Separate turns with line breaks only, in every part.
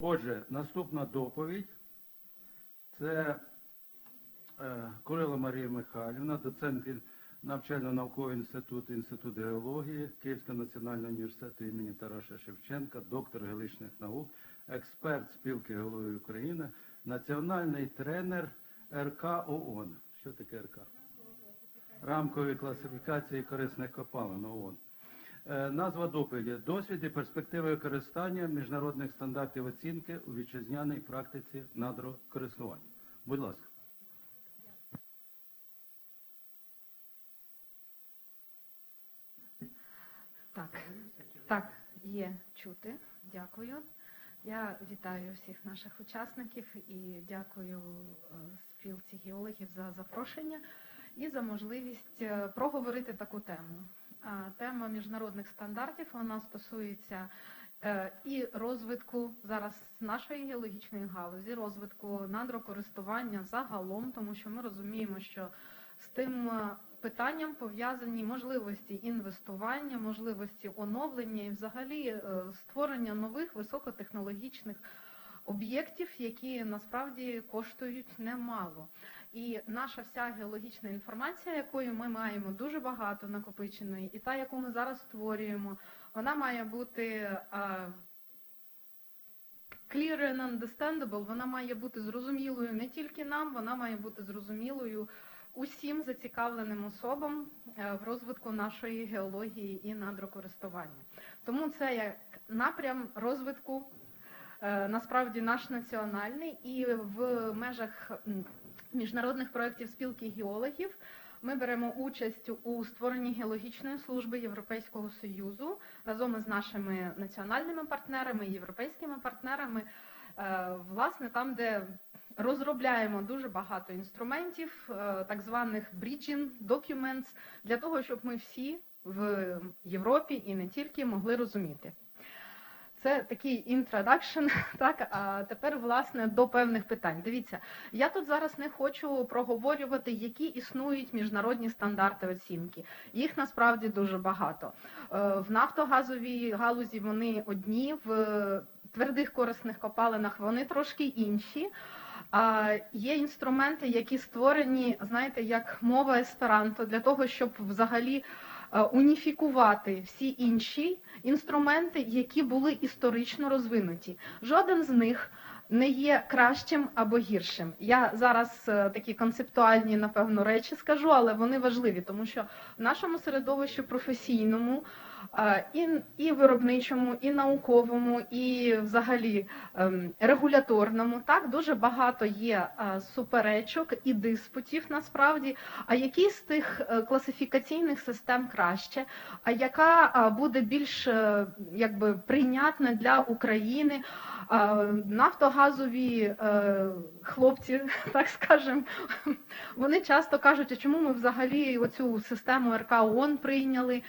Отже, наступна доповідь це е, Курила Марія Михайлівна, доцент навчально-наукового інституту Інституту геології Київського національного університету імені Тараса Шевченка, доктор геологічних наук, експерт спілки геології України, національний тренер РК ООН. Що таке РК? Рамкові класифікації корисних копалин ООН. Е, Назва доповіді досвід і перспективи використання міжнародних стандартів оцінки у вітчизняній практиці надрокористування. Будь ласка.
Так, так, є чути. Дякую. Я вітаю всіх наших учасників і дякую е, спілці геологів за запрошення і за можливість е, проговорити таку тему. Тема міжнародних стандартів вона стосується е, і розвитку зараз нашої геологічної галузі, розвитку надрокористування загалом, тому що ми розуміємо, що з тим е, питанням пов'язані можливості інвестування, можливості оновлення і взагалі е, створення нових високотехнологічних об'єктів, які насправді коштують немало. І наша вся геологічна інформація, якої ми маємо дуже багато накопиченої, і та, яку ми зараз створюємо, вона має бути clear and understandable, вона має бути зрозумілою не тільки нам, вона має бути зрозумілою усім зацікавленим особам е, в розвитку нашої геології і надрокористування. Тому це як напрям розвитку е, насправді наш національний і в межах міжнародних проєктів спілки геологів. Ми беремо участь у створенні геологічної служби Європейського союзу разом із нашими національними партнерами, європейськими партнерами, е, власне, там, де розробляємо дуже багато інструментів, е, так званих bridging documents, для того, щоб ми всі в Європі і не тільки могли розуміти. Це такий інтродакшн, так а тепер власне до певних питань. Дивіться, я тут зараз не хочу проговорювати, які існують міжнародні стандарти оцінки. Їх насправді дуже багато. Е, В нафтогазовій галузі вони одні, в твердих корисних копалинах вони трошки інші. А є інструменти, які створені, знаєте, як мова есперанто, для того, щоб взагалі уніфікувати всі інші інструменти, які були історично розвинуті. Жоден з них не є кращим або гіршим. Я зараз е, такі концептуальні, напевно, речі скажу, але вони важливі, тому що в нашому середовищі професійному е, і, і виробничому, і науковому, і взагалі ем, регуляторному так дуже багато є е, суперечок і диспутів насправді. А які з тих е, класифікаційних систем краще, а яка е, буде більш якби прийнятна для України? Нафтогазові хлопці, так скажемо, вони часто кажуть, а чому ми взагалі оцю систему РК ООН прийняли?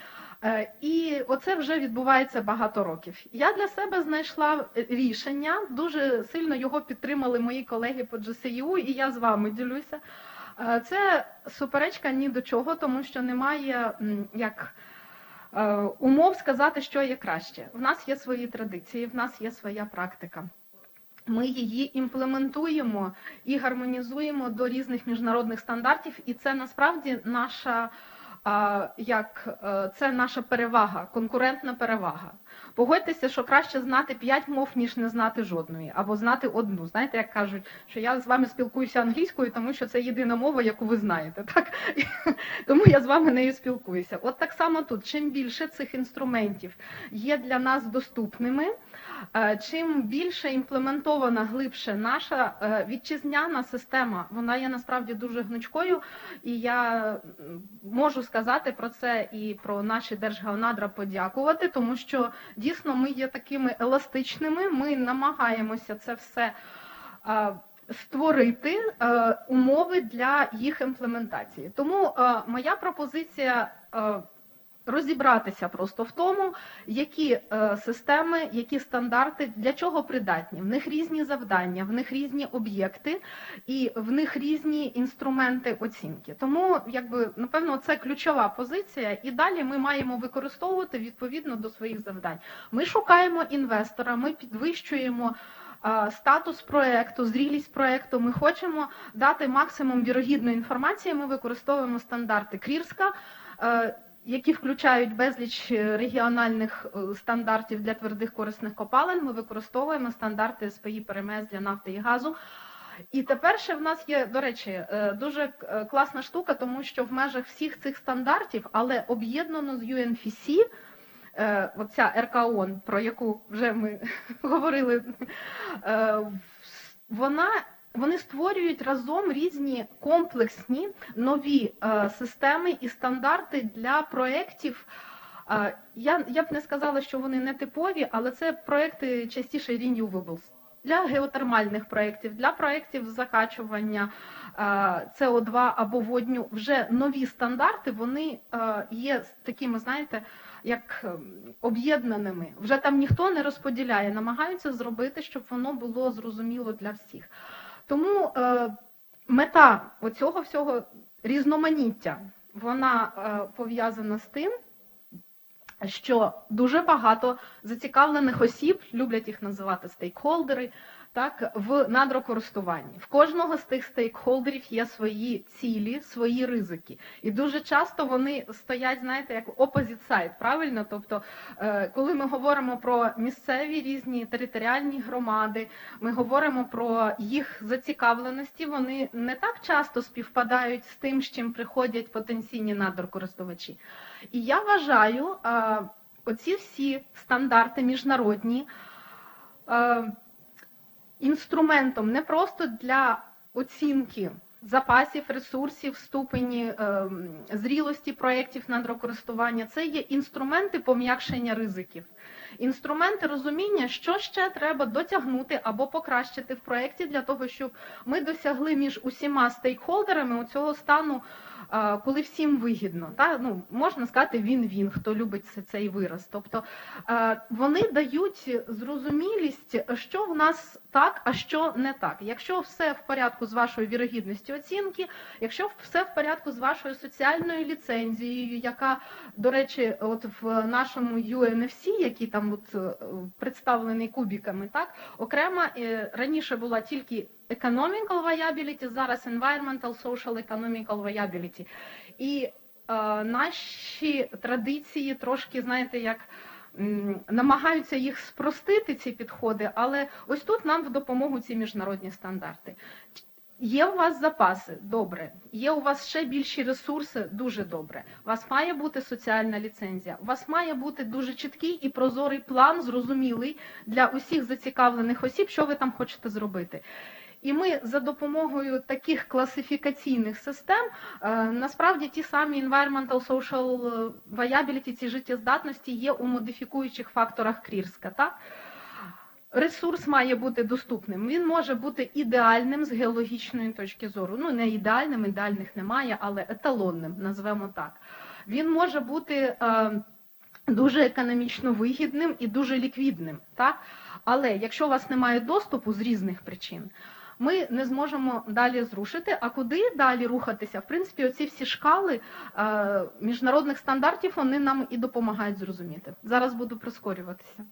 Е, І оце вже відбувається багато років. Я для себе знайшла рішення, дуже сильно його підтримали мої колеги по GCU, і я з вами ділюся. Е, Це суперечка ні до чого, тому що немає як е, умов сказати, що є краще. В нас є свої традиції, в нас є своя практика. Ми її імплементуємо і гармонізуємо до різних міжнародних стандартів, і це насправді наша як е, це наша перевага, конкурентна перевага. Погодьтеся, що краще знати п'ять мов, ніж не знати жодної, або знати одну. Знаєте, як кажуть, що я з вами спілкуюся англійською, тому що це єдина мова, яку ви знаєте. Так тому я з вами нею спілкуюся. От так само тут, чим більше цих інструментів є для нас доступними. Е, Чим більше імплементована глибше наша е, вітчизняна система, вона є насправді дуже гнучкою, і я можу сказати про це і про наші держгеонадра подякувати, тому що дійсно ми є такими еластичними. Ми намагаємося це все е, створити умови для їх імплементації. Тому моя пропозиція. Розібратися просто в тому, які е, системи, які стандарти для чого придатні. В них різні завдання, в них різні об'єкти і в них різні інструменти оцінки. Тому, якби напевно, це ключова позиція, і далі ми маємо використовувати відповідно до своїх завдань. Ми шукаємо інвестора, ми підвищуємо. статус проекту, зрілість проекту. Ми хочемо дати максимум вірогідної інформації. Ми використовуємо стандарти Крірська. Які включають безліч е, регіональних е, стандартів для твердих корисних копалин, ми використовуємо стандарти СПІ ПРМС для нафти і газу. І тепер ще в нас є, до речі, е, дуже класна штука, тому що в межах всіх цих стандартів, але об'єднано з UNFC, оця РКОН, про яку вже ми говорили, вона, вони створюють разом різні комплексні нові е, системи і стандарти для проєктів. Е, Я, я б не сказала, що вони не типові, але це проекти частіше renewables. Для геотермальних проєктів, для проєктів закачування е, СО2 або водню вже нові стандарти, вони є такими, знаєте, як ем, об'єднаними. Вже там ніхто не розподіляє, намагаються зробити, щоб воно було зрозуміло для всіх. Тому е, мета оцього всього різноманіття, вона е, пов'язана з тим, що дуже багато зацікавлених осіб, люблять їх називати стейкхолдери, так, в надрокористуванні. В кожного з тих стейкхолдерів є свої цілі, свої ризики. І дуже часто вони стоять, знаєте, як opposite side, правильно? Тобто, е, коли ми говоримо про місцеві різні територіальні громади, ми говоримо про їх зацікавленості, вони не так часто співпадають з тим, з чим приходять потенційні надрокористувачі. І я вважаю, е, оці всі стандарти міжнародні е, інструментом не просто для оцінки запасів, ресурсів, ступені е, зрілості проєктів надрокористування, це є інструменти пом'якшення ризиків. Інструменти розуміння, що ще треба дотягнути або покращити в проєкті для того, щоб ми досягли між усіма стейкхолдерами у цього стану, коли всім вигідно. Та? Ну, можна сказати, він-він, хто любить цей вираз. Тобто вони дають зрозумілість, що в нас так, а що не так. Якщо все в порядку з вашою вірогідністю оцінки, якщо все в порядку з вашою соціальною ліцензією, яка, до речі, от в нашому UNFC, який там от е, представлений кубіками, так окремо е, раніше була тільки economical viability, зараз environmental, social, economical viability. І е, наші традиції трошки, знаєте, як намагаються їх спростити, ці підходи, але ось тут нам в допомогу ці міжнародні стандарти. Є у вас запаси, добре. Є у вас ще більші ресурси, дуже добре. У вас має бути соціальна ліцензія. У вас має бути дуже чіткий і прозорий план, зрозумілий для усіх зацікавлених осіб, що ви там хочете зробити. І ми за допомогою таких класифікаційних систем е, насправді ті самі environmental social viability, ці життєздатності є у модифікуючих факторах Крірська. Так? Ресурс має бути доступним. Він може бути ідеальним з геологічної точки зору. Ну, не ідеальним, ідеальних немає, але еталонним, назвемо так. Він може бути е, дуже економічно вигідним і дуже ліквідним. Так? Але якщо у вас немає доступу з різних причин, ми не зможемо далі зрушити. А куди далі рухатися? В принципі, оці всі шкали е, міжнародних стандартів вони нам і допомагають зрозуміти. Зараз буду прискорюватися.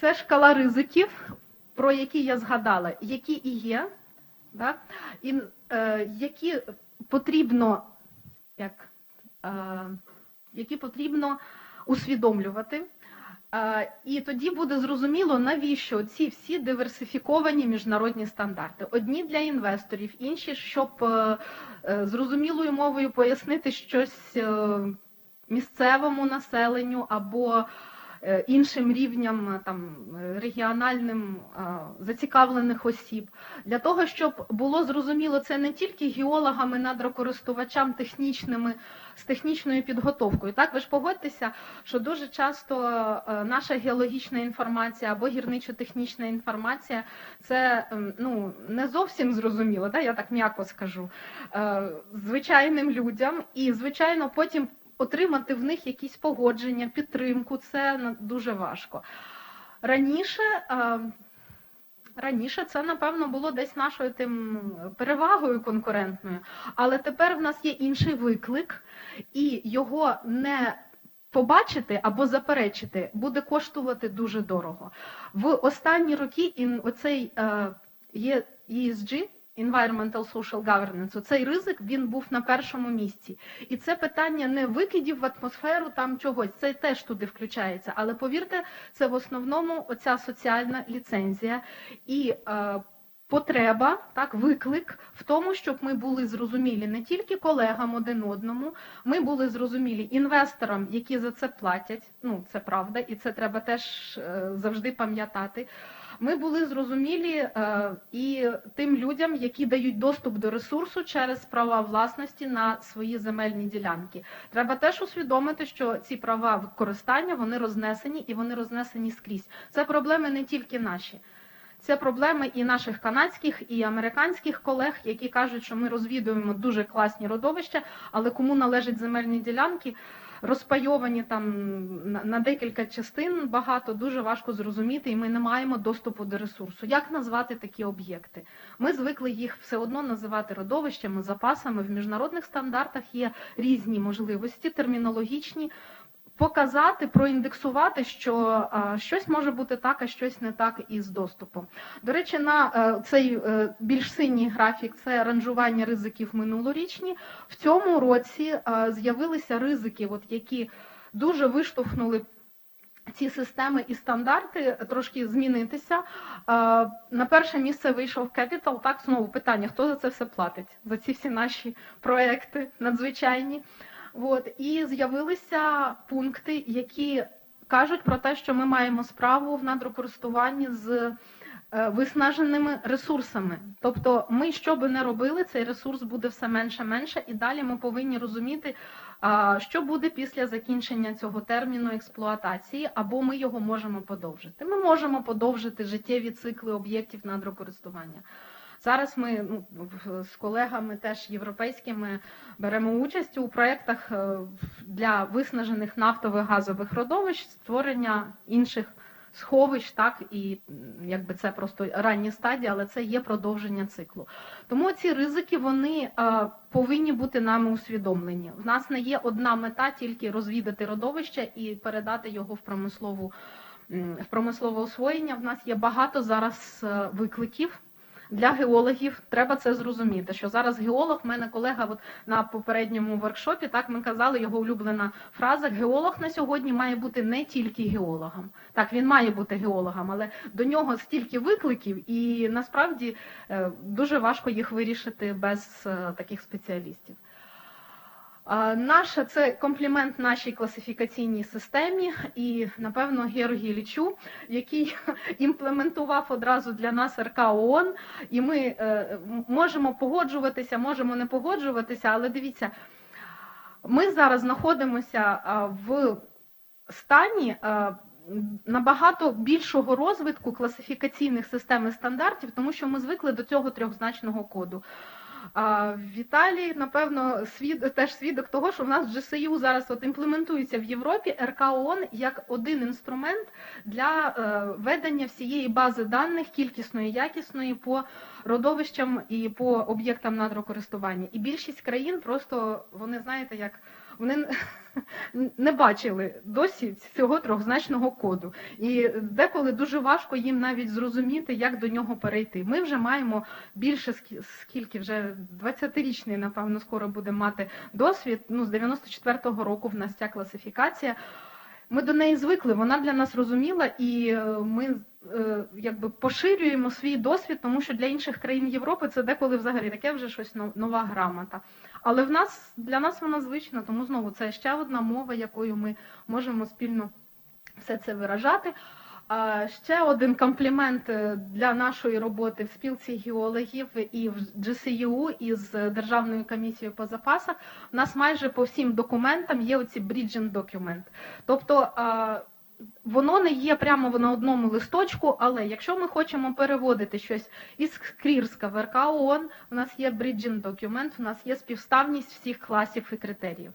Це шкала ризиків, про які я згадала, які і є, да? і е, які потрібно, як, е, які потрібно усвідомлювати. І тоді буде зрозуміло, навіщо ці всі диверсифіковані міжнародні стандарти. Одні для інвесторів, інші, щоб е, е, зрозумілою мовою пояснити щось е, місцевому населенню або іншим рівням е, там е, регіональним е, зацікавлених осіб, для того, щоб було зрозуміло, це не тільки геологами, надрокористувачам технічними з технічною підготовкою. Так, ви ж погодьтеся, що дуже часто е, наша геологічна інформація або гірничо-технічна інформація це ну не зовсім зрозуміло, да, я так м'яко скажу, е, звичайним людям, і звичайно потім отримати в них якісь погодження, підтримку це дуже важко. Раніше. е, Раніше це, напевно, було десь нашою тим перевагою конкурентною, але тепер в нас є інший виклик, і його не побачити або заперечити буде коштувати дуже дорого. В останні роки оцей е, є ESG, Environmental Social Governance, оцей ризик він був на першому місці. І це питання не викидів в атмосферу там чогось, це теж туди включається. Але повірте, це в основному оця соціальна ліцензія і е, потреба, так, виклик в тому, щоб ми були зрозумілі не тільки колегам один одному, ми були зрозумілі інвесторам, які за це платять. Ну це правда, і це треба теж е, завжди пам'ятати. Ми були зрозумілі е, і тим людям, які дають доступ до ресурсу через права власності на свої земельні ділянки. Треба теж усвідомити, що ці права використання вони рознесені і вони рознесені скрізь. Це проблеми не тільки наші. Це проблеми і наших канадських, і американських колег, які кажуть, що ми розвідуємо дуже класні родовища, але кому належать земельні ділянки, розпайовані там на, декілька частин багато, дуже важко зрозуміти, і ми не маємо доступу до ресурсу. Як назвати такі об'єкти? Ми звикли їх все одно називати родовищами, запасами. В міжнародних стандартах є різні можливості, термінологічні. Показати, проіндексувати, що щось може бути так, а щось не так із доступом. До речі, на е, цей е, більш синій графік це ранжування ризиків минулорічні. В цьому році е, з'явилися ризики, от які дуже виштовхнули ці системи і стандарти трошки змінитися. На перше місце вийшов Capital. Так, знову питання: хто за це все платить? За ці всі наші проекти надзвичайні. От і з'явилися пункти, які кажуть про те, що ми маємо справу в надрокористуванні з е, виснаженими ресурсами. Тобто, ми що би не робили, цей ресурс буде все менше менше, і далі ми повинні розуміти, що буде після закінчення цього терміну експлуатації, або ми його можемо подовжити. Ми можемо подовжити життєві цикли об'єктів надрокористування. Зараз ми ну, з колегами теж європейськими беремо участь у проєктах е, для виснажених нафтових газових родовищ, створення інших сховищ, так і якби це просто ранні стадії, але це є продовження циклу. Тому ці ризики вони е, повинні бути нами усвідомлені. В нас не є одна мета тільки розвідати родовище і передати його в промислову в промислове освоєння. В нас є багато зараз е, викликів. Для геологів треба це зрозуміти. Що зараз геолог, в мене колега, от на попередньому воркшопі, так ми казали, його улюблена фраза: геолог на сьогодні має бути не тільки геологом. Так, він має бути геологом, але до нього стільки викликів, і насправді е, дуже важко їх вирішити без е, таких спеціалістів. Наша це комплімент нашій класифікаційній системі, і напевно Георгій Лічу, який імплементував одразу для нас РК ООН, і ми е, можемо погоджуватися, можемо не погоджуватися, але дивіться, ми зараз знаходимося в стані. Набагато більшого розвитку класифікаційних систем і стандартів, тому що ми звикли до цього трьохзначного коду. А в Італії, напевно, свід теж свідок того, що в нас GCU зараз от імплементується в Європі РК ООН як один інструмент для е, ведення всієї бази даних кількісної, якісної по родовищам і по об'єктам надрокористування. І більшість країн просто вони знаєте, як вони не бачили досі цього трьохзначного коду. І деколи дуже важко їм навіть зрозуміти, як до нього перейти. Ми вже маємо більше скі- скільки вже 20-річний, напевно, скоро буде мати досвід. Ну, з 94-го року в нас ця класифікація. Ми до неї звикли, вона для нас розуміла, і е, ми якби поширюємо свій досвід, тому що для інших країн Європи це деколи взагалі таке вже щось нова грамота. Але в нас для нас вона звична, тому знову це ще одна мова, якою ми можемо спільно все це виражати. А ще один комплімент е, для нашої роботи в спілці геологів і в GCU із Державною комісією по запасах. У нас майже по всім документам є оці bridging document. Тобто воно не є прямо на одному листочку, але якщо ми хочемо переводити щось із Крірська в РК ООН, у нас є bridging документ, у нас є співставність всіх класів і критеріїв.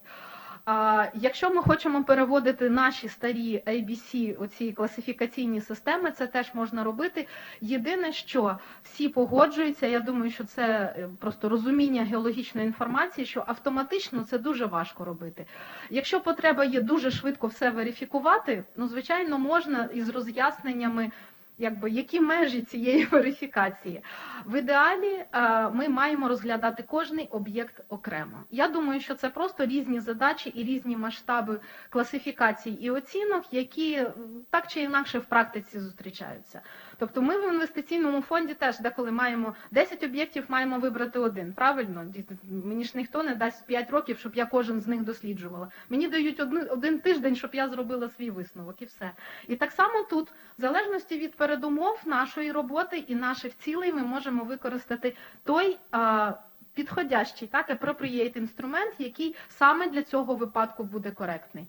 Якщо ми хочемо переводити наші старі ABC, оці класифікаційні системи, це теж можна робити. Єдине, що всі погоджуються, я думаю, що це е, просто розуміння геологічної інформації, що автоматично це дуже важко робити. Якщо потреба є дуже швидко все верифікувати, ну звичайно можна із роз'ясненнями. Якби які межі цієї верифікації в ідеалі е, ми маємо розглядати кожний об'єкт окремо. Я думаю, що це просто різні задачі і різні масштаби класифікацій і оцінок, які так чи інакше в практиці зустрічаються. Тобто, ми в інвестиційному фонді теж деколи маємо 10 об'єктів, маємо вибрати один. Правильно, мені ж ніхто не дасть 5 років, щоб я кожен з них досліджувала. Мені дають один, один тиждень, щоб я зробила свій висновок, і все. І так само тут, в залежності від передумов нашої роботи і наших цілей, ми можемо використати той. А, Підходящий так appropriate інструмент, який саме для цього випадку буде коректний.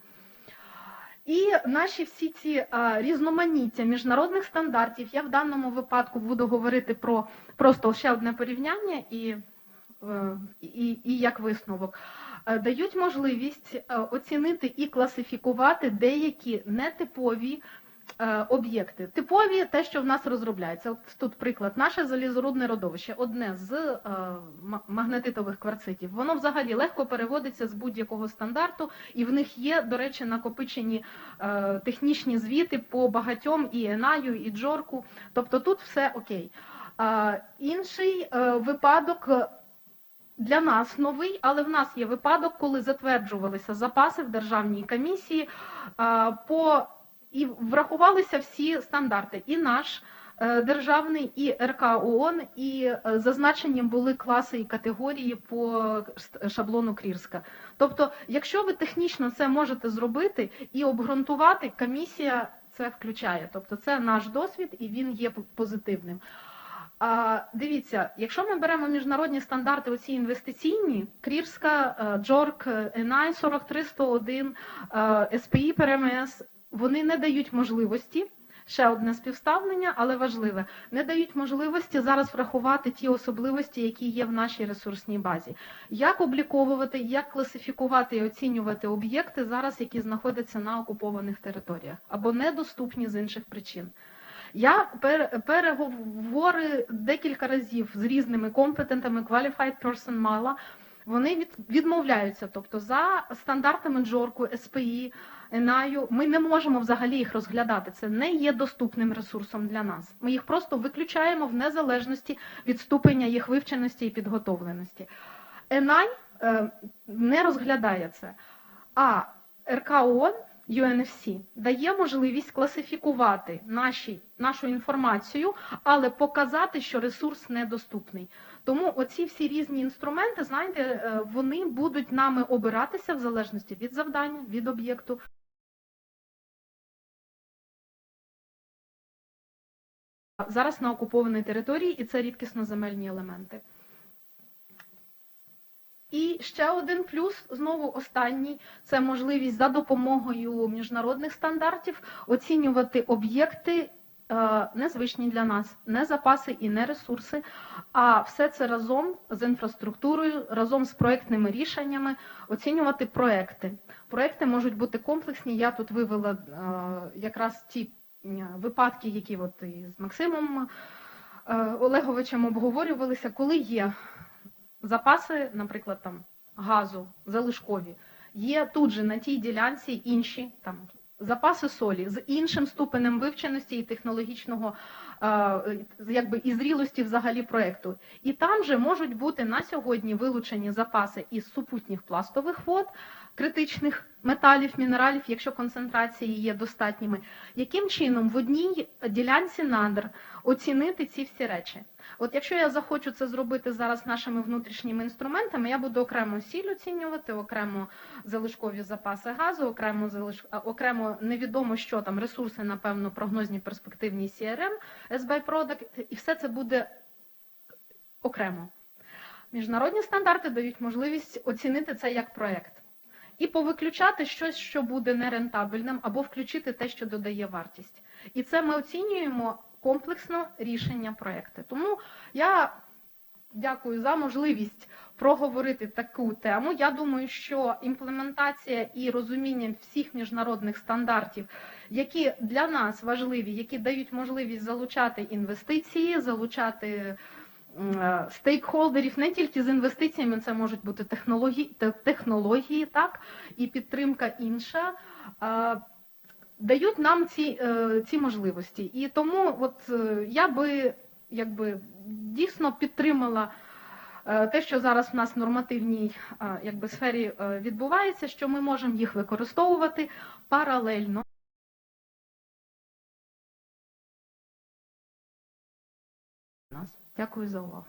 І наші всі ці різноманіття міжнародних стандартів, я в даному випадку буду говорити про просто ще одне порівняння і, е, і, і як висновок, е, дають можливість е, оцінити і класифікувати деякі нетипові об'єкти. Типові те, що в нас розробляється. От тут приклад, наше залізорудне родовище, одне з е, магнетитових кварцитів. Воно взагалі легко переводиться з будь-якого стандарту, і в них є, до речі, накопичені е, технічні звіти по багатьом і Енаю, і Джорку. Тобто тут все окей. Е, інший е, випадок. е, Для нас новий, але в нас є випадок, коли затверджувалися запаси в державній комісії е, по і врахувалися всі стандарти, і наш е, державний, і РК ООН, і е, зазначені були класи і категорії по шаблону Крірська. Тобто, якщо ви технічно це можете зробити і обґрунтувати, комісія це включає. Тобто, це наш досвід, і він є позитивним. А, дивіться, якщо ми беремо міжнародні стандарти, оці інвестиційні, Крірська, е, Джорк, ЕНАЙ 43101, е, СПІ ПРМС, вони не дають можливості. Ще одне співставлення, але важливе, не дають можливості зараз врахувати ті особливості, які є в нашій ресурсній базі. Як обліковувати, як класифікувати і оцінювати об'єкти зараз, які знаходяться на окупованих територіях або недоступні з інших причин. Я пер- переговори декілька разів з різними компетентами, qualified person мала. Вони від, відмовляються. Тобто, за стандартами Джорку, СПІ, ЕНАЮ, ми не можемо взагалі їх розглядати. Це не є доступним ресурсом для нас. Ми їх просто виключаємо в незалежності від ступеня їх вивченості і підготовленості. ЕНАЙ е, не розглядає це. А РК ООН UNFC дає можливість класифікувати наші, нашу інформацію, але показати, що ресурс недоступний. Тому оці всі різні інструменти, знаєте, е, вони будуть нами обиратися в залежності від завдання, від об'єкту. Зараз на окупованій території, і це рідкісноземельні елементи. І ще один плюс, знову останній, це можливість за допомогою міжнародних стандартів оцінювати об'єкти е, незвичні для нас, не запаси і не ресурси, а все це разом з інфраструктурою, разом з проектними рішеннями, оцінювати проекти. Проекти можуть бути комплексні. Я тут вивела е, якраз ті випадки, які от з Максимом е, Олеговичем обговорювалися, коли є запаси, наприклад, там газу залишкові. Є тут же на тій ділянці інші там запаси солі з іншим ступенем вивченості і технологічного е, якби і зрілості взагалі проекту. І там же можуть бути на сьогодні вилучені запаси із супутніх пластових вод, критичних металів, мінералів, якщо концентрації є достатніми. Яким чином в одній ділянці надр оцінити ці всі речі? От якщо я захочу це зробити зараз нашими внутрішніми інструментами, я буду окремо сіль оцінювати, окремо залишкові запаси газу, окремо залиш... окремо невідомо, що там ресурси, напевно, прогнозні перспективні CRM, SBY Product, і все це буде окремо. Міжнародні стандарти дають можливість оцінити це як проект. І повиключати щось, що буде нерентабельним, або включити те, що додає вартість. І це ми оцінюємо комплексно рішення проекти. Тому я дякую за можливість проговорити таку тему. Я думаю, що імплементація і розуміння всіх міжнародних стандартів, які для нас важливі, які дають можливість залучати інвестиції, залучати стейкхолдерів не тільки з інвестиціями, це можуть бути технології, технології, так і підтримка інша. е, Дають нам ці, е, ці можливості, і тому, от е, я би якби дійсно підтримала е, те, що зараз в нас в нормативній е, якби, сфері е, відбувається, що ми можемо їх використовувати паралельно. Дякую за увагу.